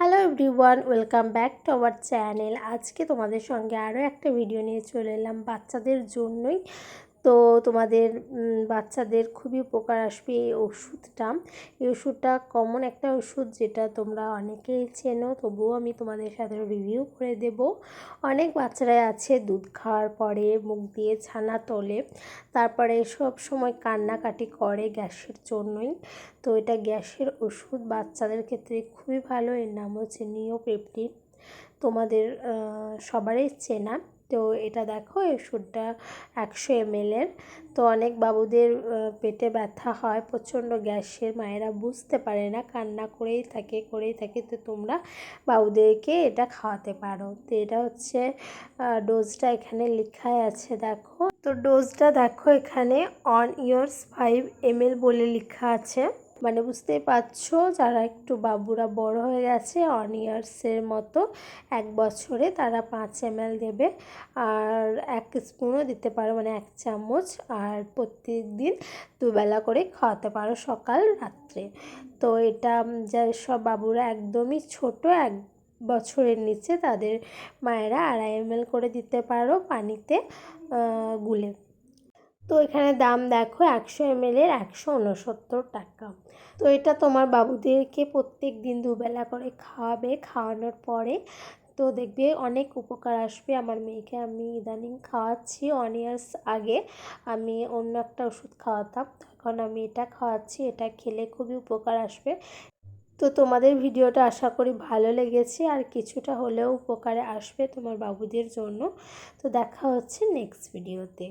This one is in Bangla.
Hello everyone, welcome back to our channel. আজকে তোমাদের সঙ্গে আরও একটা ভিডিও নিয়ে চলে এলাম বাচ্চাদের জন্যই। তো তোমাদের বাচ্চাদের খুবই উপকার আসবে এই ওষুধটা। এই ওষুধটা কমন একটা ওষুধ যেটা তোমরা অনেকেই চেনো, তবুও আমি তোমাদের সাথে রিভিউ করে দেব। অনেক বাচ্চারাই আছে দুধ খাওয়ার পরে মুখ দিয়ে ছানা তোলে, তারপরে সব সময় কান্নাকাটি করে গ্যাসের জন্যই। তো এটা গ্যাসের ওষুধ বাচ্চাদের ক্ষেত্রে খুবই ভালো, এর নাম হচ্ছে নিওপেপটিন তোমাদের সবারই চেনা। তো এটা দেখো ওষুধটা একশো এমএলের তো অনেক বাবুদের পেটে ব্যথা হয়, প্রচণ্ড গ্যাসের, মায়েরা বুঝতে পারে না, কান্না করেই থাকে করেই থাকে। তো তোমরা বাবুদেরকে এটা খাওয়াতে পারো। তো এটা হচ্ছে ডোজটা এখানে লেখাই আছে, দেখো। তো ডোজটা দেখো এখানে অন ইয়ার্স ফাইভ এমএল বলে লেখা আছে। মানে বুঝতেই পারছ, যারা একটু বাবুরা বড় হয়ে গেছে অন ইয়ার্সের মতো এক বছরে তারা পাঁচ এমএল দেবে আর এক স্পুনও দিতে পারো মানে এক চামচ, আর প্রত্যেক দিন দুবেলা করে খাওয়াতে পারো সকাল রাত্রে। তো এটা যা সব বাবুরা একদমই ছোট, এক বছরের নিচে তাদের মায়েরা আড়াই এমএল করে দিতে পারো পানিতে গুলে। তো এখানে দাম দেখো একশো এমএলের একশো উনসত্তর টাকা। তো এটা তোমার বাবুদেরকে প্রত্যেক দিন দুবেলা করে খাওয়াবে। খাওয়ানোর পরে তো দেখবে অনেক উপকার আসবে। আমার মেয়েকে আমি ইদানিং খাওয়াচ্ছি ওয়ান ইয়ার্স আগে আমি অন্য একটা ওষুধ খাওয়াতাম। এখন আমি এটা খাওয়াচ্ছি, এটা খেলে খুবই উপকার আসবে। তো তোমাদের ভিডিওটা আশা করি ভালো লেগেছে আর কিছুটা হলেও উপকারে আসবে তোমার বাবুদের জন্য। তো দেখা হচ্ছে নেক্সট ভিডিওতে